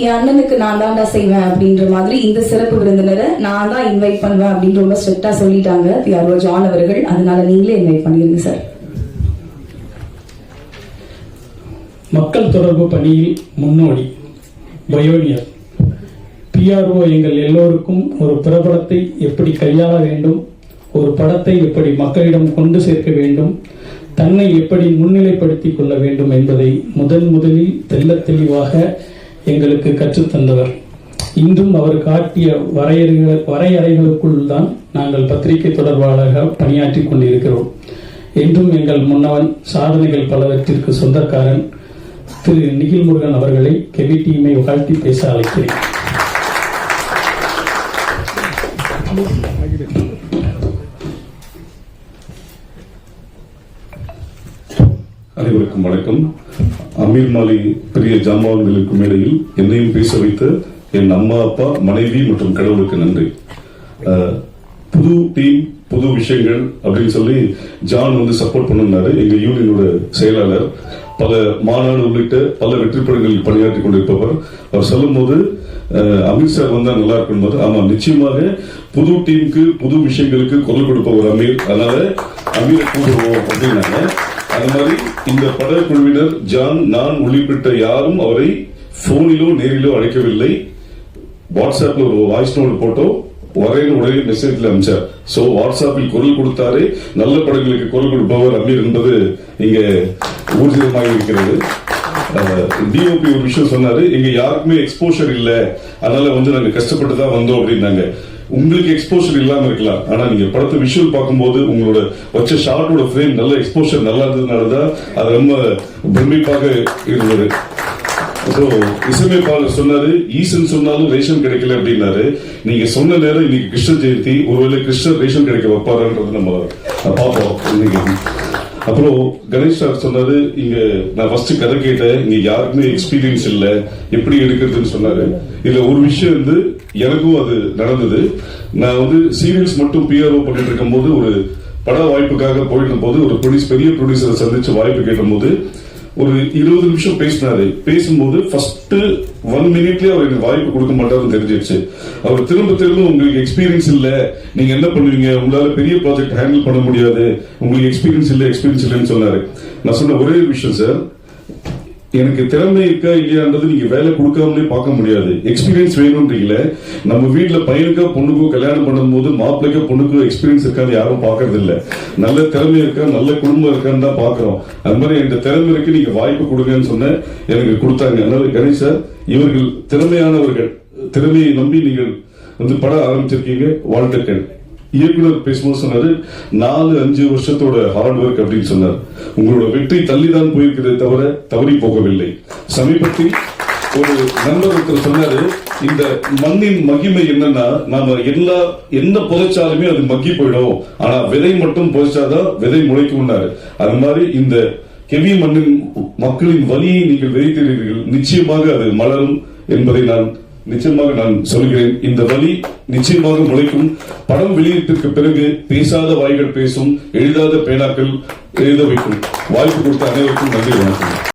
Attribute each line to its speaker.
Speaker 1: என் அண்ணனுக்கு நான் தான்டா செய்வேன் அப்படின்ற மாதிரி இந்த சிறப்பு விருந்தினரை நான் தான் இன்வைட் பண்ணுவேன் அப்படின்னு ரொம்ப ஸ்ட்ரிக்டா சொல்லிட்டாங்க தியாரோ ஜான் அவர்கள். அதனால நீங்களே இன்வைட் பண்ணிருங்க சார்
Speaker 2: மக்கள் தொடர்பு பணியில் முன்னோடி பயோனியர் பிஆர்ஓ எங்கள் எல்லோருக்கும் ஒரு பிரபலத்தை எப்படி கையாள வேண்டும் ஒரு படத்தை எப்படி மக்களிடம் கொண்டு சேர்க்க வேண்டும் தன்னை எப்படி முன்னிலைப்படுத்திக் கொள்ள வேண்டும் என்பதை முதன் முதலில் தெல்ல தெளிவாக எங்களுக்கு கற்றுத்தந்தவர். இன்றும் அவர் காட்டிய வரையறைகள் வரையறைகளுக்குள் தான் நாங்கள் பத்திரிகை தொடர்பாளராக பணியாற்றி கொண்டிருக்கிறோம். என்றும் எங்கள் முன்னவன் சாதனைகள் பலவற்றிற்கு சொந்தக்காரன் திரு நிகில் முருகன் அவர்களை கெவி டீமை வாழ்த்தி பேச அழைக்கிறேன்.
Speaker 3: அனைவருக்கும் வணக்கம். அமீர் மாலி பெரிய ஜாம்பவான்களுக்கு மேடையில் என்னையும் பேச வைத்த என் அம்மா அப்பா மனைவி மற்றும் கடவுளுக்கு நன்றி. புது டீம் புது விஷயங்கள் அப்படின்னு சொல்லி ஜான் வந்து சப்போர்ட் பண்ணிருந்தாரு. எங்க யூனியனோட செயலாளர். பல மாநாடு உள்ளிட்ட பல வெற்றி படங்களில் பணியாற்றி கொண்டிருப்பவர். அவர் சொல்லும் போது அமீர் சார் வந்தா நல்லா இருக்கும் போது ஆமா நிச்சயமாக புது டீமுக்கு புது விஷயங்களுக்கு குரல் கொடுப்பவர் அமீர். அதனால அமீரை கூடுவோம் அப்படின்னாங்க. அது மாதிரி இந்த படக்குழுவினர் ஜான் நான் உள்ளிட்ட யாரும் அவரை போனிலோ நேரிலோ அழைக்கவில்லை. வாட்ஸ்அப்ல ஒரு வாய்ஸ் நோட் போட்டோ ஒரே உடனே மெசேஜ்ல அமைச்சார். சோ வாட்ஸ்அப்பில் குரல் கொடுத்தாரே நல்ல படங்களுக்கு குரல் கொடுப்பவர் அமீர் என்பது இங்க ஊர்ஜிதமாக இருக்கிறது. டிஓபி ஒரு விஷயம் சொன்னாரு எங்க யாருக்குமே எக்ஸ்போஷர் இல்ல. அதனால வந்து நாங்க கஷ்டப்பட்டு தான் வந்தோம் அப்படின்னாங்க. உங்களுக்கு எக்ஸ்போஷர் இல்லாம இருக்கலாம். ஆனா நீங்க படத்தை விஷுவல் பார்க்கும்போது உங்களோட வச்ச ஷார்ட்டோட ஃப்ரேம் நல்ல எக்ஸ்போஷர் நல்லா இருந்ததுனால தான் அது ரொம்ப பிரமிப்பாக இருந்தது. ஸோ இசையமைப்பாளர் சொன்னாரு ஈசன் சொன்னாலும் ரேஷன் கிடைக்கல அப்படின்னாரு. நீங்க சொன்ன நேரம் இன்னைக்கு கிருஷ்ண ஜெயந்தி ஒருவேளை கிருஷ்ணர் ரேஷன் கிடைக்க வைப்பாருன்றது நம்ம பார்ப்போம். இன்னைக்கு அப்புறம் கணேஷ் சார் சொன்னாரு இங்க நான் ஃபர்ஸ்ட் கதை கேட்டேன் இங்க யாருக்குமே எக்ஸ்பீரியன்ஸ் இல்ல எப்படி எடுக்கிறதுன்னு சொன்னாரு. இதுல ஒரு விஷயம் வந்து எனக்கும் அது நடந்தது. நான் வந்து சீரியல்ஸ் மட்டும் பிஆர்ஓ பண்ணிட்டு இருக்கும்போது ஒரு பட வாய்ப்புக்காக போயிட்டு போது ஒரு ப்ரொடியூஸ் பெரிய ப்ரொடியூசரை சந்திச்சு வாய்ப்பு கேட்கும் போது ஒரு இருபது நிமிஷம் பேசினாரு. பேசும்போது ஃபர்ஸ்ட் ஒன் மினிட்லயே அவர் எனக்கு வாய்ப்பு கொடுக்க மாட்டாருன்னு தெரிஞ்சிருச்சு. அவர் திரும்ப திரும்ப உங்களுக்கு எக்ஸ்பீரியன்ஸ் இல்ல. நீங்க என்ன பண்ணுவீங்க? உங்களால பெரிய ப்ராஜெக்ட் ஹேண்டில் பண்ண முடியாது. உங்களுக்கு எக்ஸ்பீரியன்ஸ் இல்ல எக்ஸ்பீரியன்ஸ் இல்லைன்னு சொன்னாரு. நான் சொன்ன ஒரே விஷயம் சார் எனக்கு திறமை இருக்கா இல்லையான்றது நீங்க வேலை கொடுக்காமலே பார்க்க முடியாது. எக்ஸ்பீரியன்ஸ் வேணும்ன்றீங்கள நம்ம வீட்ல பையனுக்கோ பொண்ணுக்கோ கல்யாணம் பண்ணும்போது மாப்பிள்ளைக்கோ பொண்ணுக்கோ எக்ஸ்பீரியன்ஸ் இருக்கான்னு யாரும் பார்க்கறது இல்ல நல்ல திறமை இருக்கா நல்ல குடும்பம் இருக்கான்னு தான் பாக்குறோம் அது மாதிரி இந்த திறமை இருக்கு நீங்க வாய்ப்பு கொடுங்கன்னு சொன்ன எனக்கு கொடுத்தாங்க. அதனால கணேஷ் சார் இவர்கள் திறமையானவர்கள். திறமையை நம்பி நீங்கள் வந்து பட ஆரம்பிச்சிருக்கீங்க. வாழ்த்துக்கள். இயக்குனர் பேசும்போது சொன்னாரு நாலு அஞ்சு வருஷத்தோட ஹார்ட் ஒர்க் அப்படின்னு சொன்னார். உங்களோட வெற்றி தள்ளிதான் போயிருக்கிறதே தவிர தவறி போகவில்லை. சமீபத்தில் ஒரு நண்பர் ஒருத்தர் சொன்னாரு இந்த மண்ணின் மகிமை என்னன்னா நாம எல்லா என்ன புதைச்சாலுமே அது மக்கி போயிடும். ஆனா விதை மட்டும் புதைச்சாதான் விதை முளைக்கும்னாரு. அது மாதிரி இந்த கெவி மண்ணின் மக்களின் வலியை நீங்கள் விதைத்தீர்கள். நிச்சயமாக அது மலரும் என்பதை நான் நிச்சயமாக நான் சொல்கிறேன் இந்த வழி நிச்சயமாக முளைக்கும். படம் வெளியீட்டிற்கு பிறகு பேசாத வாய்கள் பேசும் எழுதாத பேனாக்கள் எழுத வைக்கும். வாய்ப்பு கொடுத்த அனைவருக்கும் நன்றி வணக்கம்.